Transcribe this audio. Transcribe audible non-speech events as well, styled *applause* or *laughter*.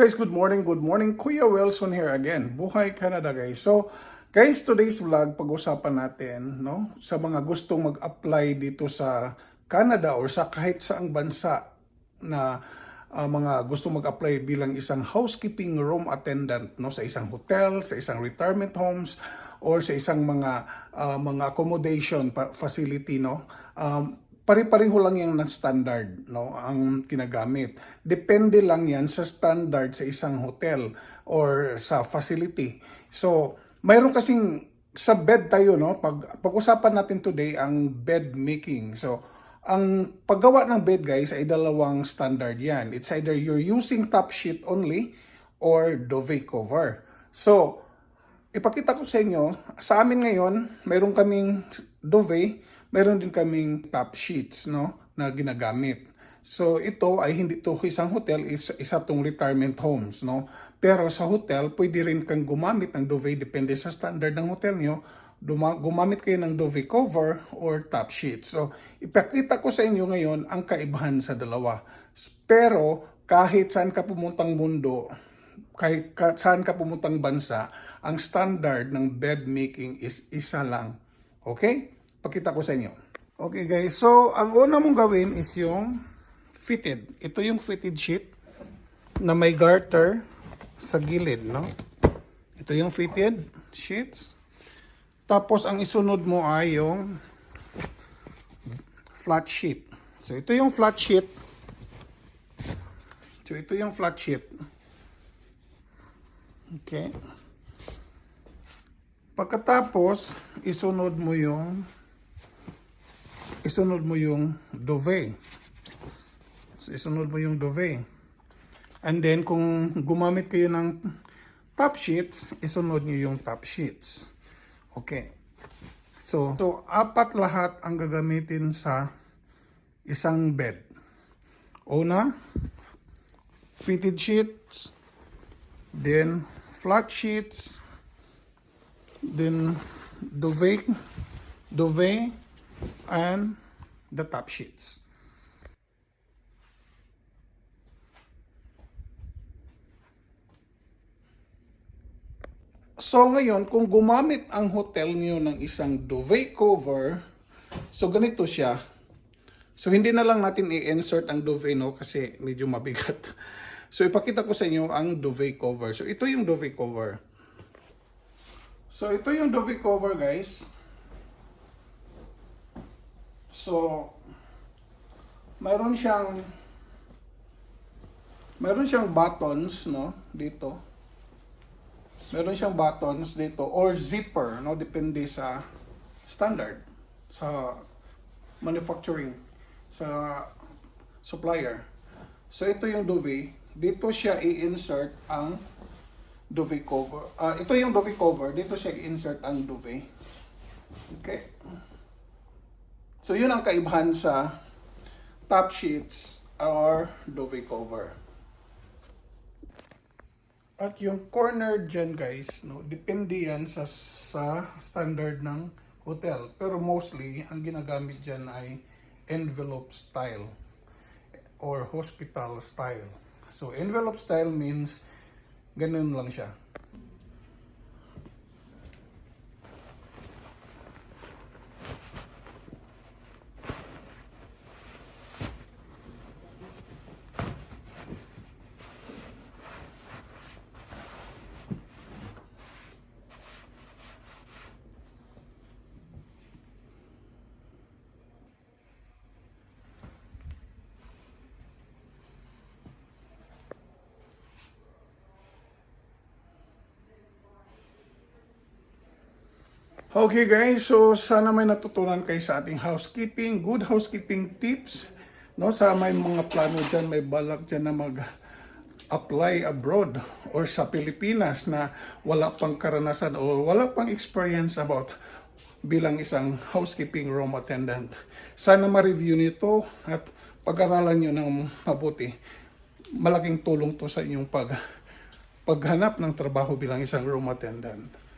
guys, good morning, good morning. Kuya Wilson here again. Buhay Canada guys. So, guys, today's vlog, pag-usapan natin, no, sa mga gustong mag-apply dito sa Canada or sa kahit saang bansa na ah, mga gustong mag-apply bilang isang housekeeping room attendant, no, sa isang hotel, sa isang retirement homes, or sa isang mga ah, mga accommodation facility, no. Um, pare-pareho lang yan ng standard no ang ginagamit. Depende lang yan sa standard sa isang hotel or sa facility. So, mayroon kasing sa bed tayo no pag pag-usapan natin today ang bed making. So, ang paggawa ng bed guys ay dalawang standard yan. It's either you're using top sheet only or duvet cover. So, ipakita ko sa inyo, sa amin ngayon, mayroon kaming duvet, mayroon din kaming top sheets, no, na ginagamit. So ito ay hindi to isang hotel, is isa tong retirement homes, no. Pero sa hotel, pwede rin kang gumamit ng duvet depende sa standard ng hotel nyo. Duma- gumamit kayo ng duvet cover or top sheets. So ipakita ko sa inyo ngayon ang kaibahan sa dalawa. Pero kahit saan ka pumuntang mundo, kahit ka, saan ka pumuntang bansa, ang standard ng bed making is isa lang. Okay? Pakita ko sa inyo. Okay guys, so ang una mong gawin is yung fitted. Ito yung fitted sheet na may garter sa gilid, no? Ito yung fitted sheets. Tapos ang isunod mo ay yung flat sheet. So ito yung flat sheet. So ito yung flat sheet. Okay. Pagkatapos, isunod mo yung isunod mo yung duvet. So, isunod mo yung duvet. And then, kung gumamit kayo ng top sheets, isunod nyo yung top sheets. Okay. So, so apat lahat ang gagamitin sa isang bed. Una, fitted sheets, then flat sheets, then duvet, duvet, and the top sheets. So ngayon, kung gumamit ang hotel niyo ng isang duvet cover, so ganito siya. So hindi na lang natin i-insert ang duvet no kasi medyo mabigat. *laughs* So ipakita ko sa inyo ang duvet cover. So ito yung duvet cover. So ito yung duvet cover guys. So mayroon siyang mayroon siyang buttons no dito. Meron siyang buttons dito or zipper no depende sa standard sa manufacturing sa supplier. So ito yung duvet. Dito siya i-insert ang duvet cover. Ah, ito yung duvet cover. Dito siya i-insert ang duvet. Okay. So yun ang kaibahan sa top sheets or duvet cover. At yung corner dyan guys, no, depende yan sa, sa standard ng hotel. Pero mostly, ang ginagamit dyan ay envelope style or hospital style. So envelope style means ganun lang siya. Okay guys, so sana may natutunan kayo sa ating housekeeping, good housekeeping tips. No, sa may mga plano dyan, may balak dyan na mag apply abroad or sa Pilipinas na wala pang karanasan o wala pang experience about bilang isang housekeeping room attendant. Sana ma-review nito at pag-aralan nyo ng mabuti. Malaking tulong to sa inyong pag paghanap ng trabaho bilang isang room attendant.